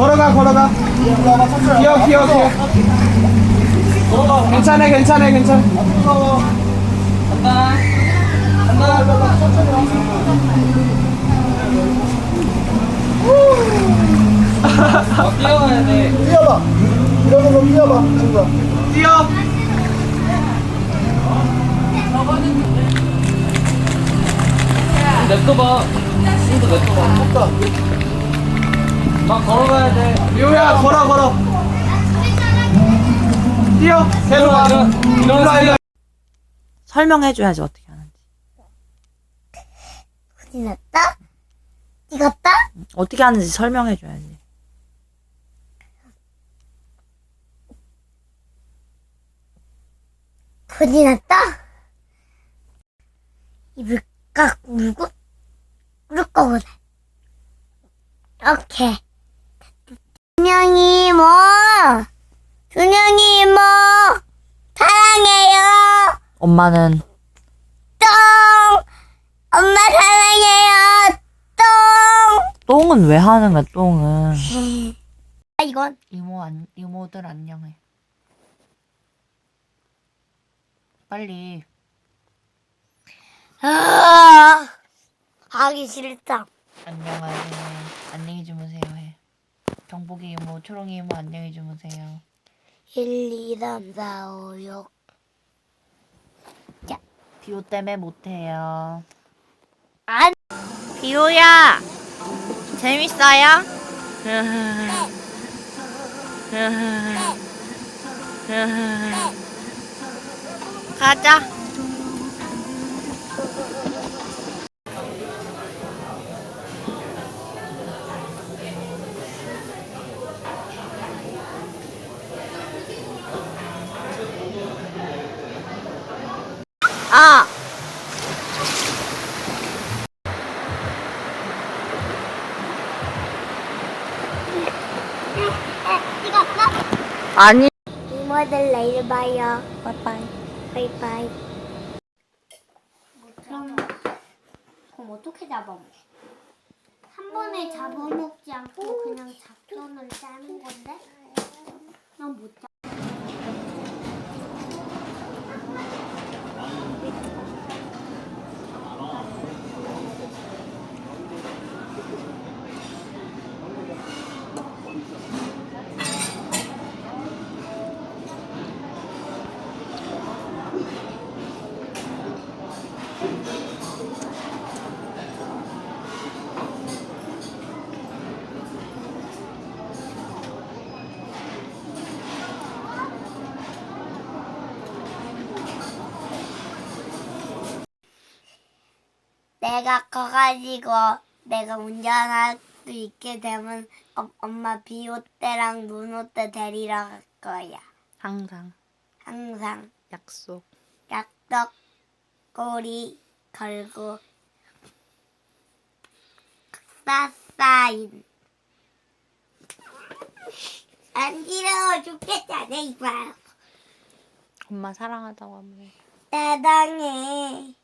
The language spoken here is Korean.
걸어가 걸어가 귀여워 귀여워 귀여워 괜찮아 괜찮아 괜찮아 뛰어가야 돼. 뛰어봐. 이러는 거 뛰어봐. 친구야. 뛰어 냅둬 봐. 친구 냅둬 봐. 막 걸어가야 돼. 리오야 걸어 걸어 뛰어 계속 와 일어나, 일로 와 일로 와. 설명해줘야지 어떻게 하는지. 큰일 났다? 익었다? 어떻게 하는지 설명해줘야지. 큰일 났다? 입을 깍 물고 물 거보다 이렇게 준영이 뭐 준영이 뭐 사랑해요 엄마는 똥 엄마 사랑해요 똥 똥은 왜 하는 거야 똥은. 아, 이건 이모 안 이모들 안녕해. 빨리. 아 하기 싫다 안녕하세요. 안녕히 주무세요 해. 경복이 이모, 초롱이 이모 안녕히 주무세요. 1, 2, 3, 4, 5, 6 비오 때문에 못해요. 안 비오야 재밌어요? 가자. 아. 찍었어? 아니. 이모들 내일 봐요. 바이바이. 바이바이. 그럼, 그럼 어떻게 잡아먹어? 한 번에 잡아먹지 않고 그냥 작전을 짜는 건데? 난 못 잡. 내가 커가지고 내가 운전할 수 있게 되면 어, 엄마 비 올 때랑 눈 올 때 데리러 갈 거야. 항상 항상 약속. 약떡 꼬리 걸고 싸싸인. 안 지러워 죽겠잖아 이봐. 엄마 사랑하다고 하면 해. 사랑해